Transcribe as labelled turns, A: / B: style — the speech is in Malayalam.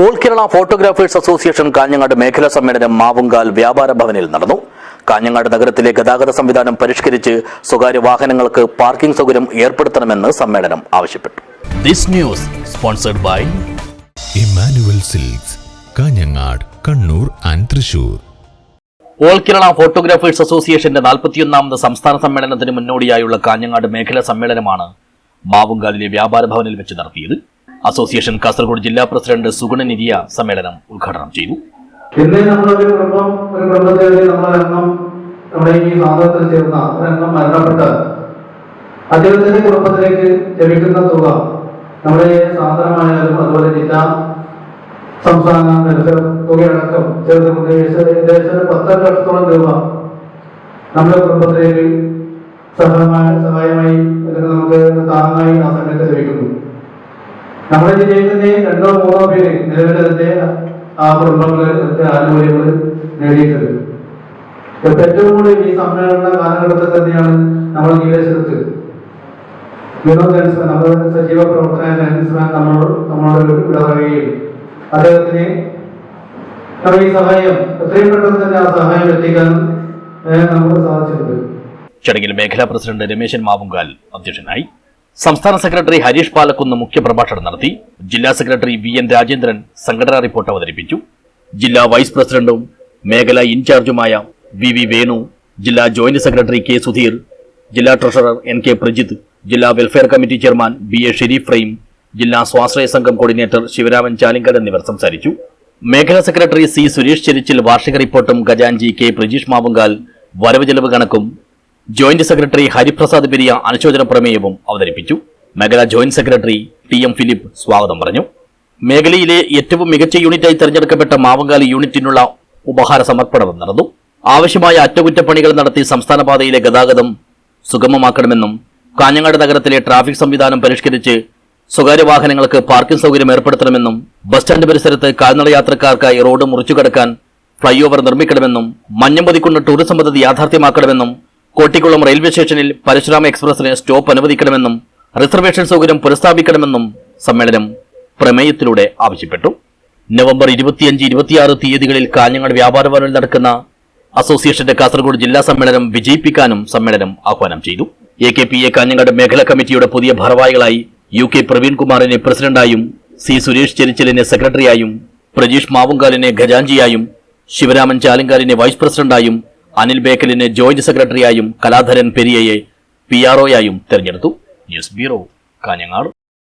A: All Kerala photographers association Kanhangad മേഖലാ സമ്മേളനം മാവുങ്കാൽ വ്യാപാര ഭവനിൽ നടന്നു. കാഞ്ഞങ്ങാട് നഗരത്തിലെ ഗതാഗത സംവിധാനം പരിഷ്കരിച്ച് സ്വകാര്യ വാഹനങ്ങൾക്ക് പാർക്കിംഗ് സൗകര്യം ഏർപ്പെടുത്തണമെന്ന് സമ്മേളനം ആവശ്യപ്പെട്ടു. This news sponsored by
B: Emmanuel silks Kanhangad Kannur and Thrissur.
A: All Kerala photographers അസോസിയേഷന്റെ നാൽപ്പത്തിയൊന്നാമത് സംസ്ഥാന സമ്മേളനത്തിന് മുന്നോടിയായുള്ള കാഞ്ഞങ്ങാട് മേഖലാ സമ്മേളനമാണ് മാവുങ്കാലിലെ വ്യാപാര ഭവനിൽ വെച്ച് നടത്തിയത്. അസോസിയേഷൻ കാസർഗോഡ് ജില്ലാ പ്രസിഡന്റ് സുഗുണനിരിയ സമ്മേളനം ഉദ്ഘാടനം ചെയ്തു.
C: നമ്മളൊരെണ്ണം നമ്മുടെ അദ്ദേഹത്തിന്റെ കുടുംബത്തിലേക്ക് ലഭിക്കുന്ന തുക നമ്മുടെ സാധനമായാലും അതുപോലെ ജില്ലാ സംസ്ഥാന തുകയടക്കം ചേർത്തുകൊണ്ട് ഏകദേശം പത്തര ലക്ഷത്തോളം രൂപ നമ്മുടെ കുടുംബത്തിലേക്ക് സഹായമായി സഹായമായി നമുക്ക് താങ്ങായി ആ സമയത്ത് ലഭിക്കുന്നു നമ്മുടെ ജില്ലയിൽ തന്നെ രണ്ടോ മൂന്നോ പേര് അതിന്റെ ആ കുടുംബങ്ങൾ അതിന്റെ ആനുകൂല്യങ്ങൾ നേടിയിട്ടുണ്ട്. ഏറ്റവും കൂടുതൽ ഈ സമ്മേളന കാലഘട്ടത്തിൽ തന്നെയാണ് നമ്മൾ നീലേശ്വരത്ത് വിനോദ് നമ്മുടെ സജീവ പ്രവർത്തന ലെൻസ്മാൻ നമ്മളോട് നമ്മളോട് ഇടപെടുകയും അദ്ദേഹത്തിന് ഈ സഹായം എത്രയും പെട്ടെന്ന് തന്നെ ആ സഹായം എത്തിക്കാൻ നമുക്ക് സാധിച്ചിട്ടുണ്ട്.
A: ചടങ്ങിൽ മേഖലാ പ്രസിഡന്റ് രമേശൻ മാവുങ്കാൽ അധ്യക്ഷനായി. സംസ്ഥാന സെക്രട്ടറി ഹരീഷ് പാലക്കുന്ന് മുഖ്യപ്രഭാഷണം നടത്തി ജില്ലാ സെക്രട്ടറി വി എൻ രാജേന്ദ്രൻ സംഘടനാ റിപ്പോർട്ട് അവതരിപ്പിച്ചു. ജില്ലാ വൈസ് പ്രസിഡന്റും മേഖല ഇൻചാർജുമായ വി വി വേണു ജില്ലാ ജോയിന്റ് സെക്രട്ടറി കെ സുധീർ ജില്ലാ ട്രഷറർ എൻ കെ പ്രജിത്ത് ജില്ലാ welfare committee chairman B A Sharif Rahim ജില്ലാ സ്വാശ്രയ സംഘം കോർഡിനേറ്റർ ശിവരാമൻ ചാലിങ്കൽ എന്നിവർ സംസാരിച്ചു. മേഖലാ സെക്രട്ടറി സി സുരേഷ് ചെരിച്ചിൽ വാർഷിക റിപ്പോർട്ടും ഖജാൻജി കെ പ്രജീഷ് മാവുങ്കാൽ വരവ് ചെലവ് കണക്കും ജോയിന്റ് സെക്രട്ടറി ഹരിപ്രസാദ് പെരിയ അനുശോചന പ്രമേയവും അവതരിപ്പിച്ചു. മേഖലാ joint secretary T M Philip സ്വാഗതം പറഞ്ഞു. മേഖലയിലെ ഏറ്റവും മികച്ച യൂണിറ്റായി തെരഞ്ഞെടുക്കപ്പെട്ട മാവങ്കാലി യൂണിറ്റിനുള്ള ഉപഹാര സമർപ്പണവും നടന്നു. ആവശ്യമായ അറ്റകുറ്റപ്പണികൾ നടത്തി സംസ്ഥാന പാതയിലെ ഗതാഗതം സുഗമമാക്കണമെന്നും കാഞ്ഞങ്ങാട് നഗരത്തിലെ ട്രാഫിക് സംവിധാനം പരിഷ്കരിച്ച് സ്വകാര്യ വാഹനങ്ങൾക്ക് പാർക്കിംഗ് സൗകര്യം ഏർപ്പെടുത്തണമെന്നും ബസ് സ്റ്റാൻഡ് പരിസരത്ത് കാൽനട യാത്രക്കാർക്കായി റോഡ് മുറിച്ചുകടക്കാൻ ഫ്ളൈ ഓവർ നിർമ്മിക്കണമെന്നും മഞ്ഞമ്പതിക്കുണ്ട് ടൂറിസം പദ്ധതി യാഥാർത്ഥ്യമാക്കണമെന്നും കോട്ടിക്കുളം റെയിൽവേ സ്റ്റേഷനിൽ പരശുരാമ എക്സ്പ്രസിന് സ്റ്റോപ്പ് അനുവദിക്കണമെന്നും റിസർവേഷൻ സൗകര്യം പുനഃസ്ഥാപിക്കണമെന്നും സമ്മേളനം പ്രമേയത്തിലൂടെ ആവശ്യപ്പെട്ടു. നവംബർ ഇരുപത്തിയഞ്ച് ഇരുപത്തിയാറ് തീയതികളിൽ കാഞ്ഞങ്ങാട് വ്യാപാര ഭവനിൽ നടക്കുന്ന അസോസിയേഷന്റെ കാസർഗോഡ് ജില്ലാ സമ്മേളനം വിജയിപ്പിക്കാനും സമ്മേളനം ആഹ്വാനം ചെയ്തു. A K P A Kanhangad മേഖലാ കമ്മിറ്റിയുടെ പുതിയ ഭാരവാഹികളായി യു കെ പ്രവീൺകുമാറിനെ പ്രസിഡന്റായും സി സുരേഷ് ചെരിച്ചലിനെ സെക്രട്ടറിയായും പ്രജീഷ് മാവുങ്കാലിനെ ഖജാഞ്ചിയായും ശിവരാമൻ ചാലിങ്കാലിനെ വൈസ് പ്രസിഡന്റായും അനിൽ ബേക്കലിനെ ജോയിന്റ് സെക്രട്ടറിയായും കലാധരൻ പെരിയയെ പി ആർഒയായും തെരഞ്ഞെടുത്തു. News bureau Kanhangad.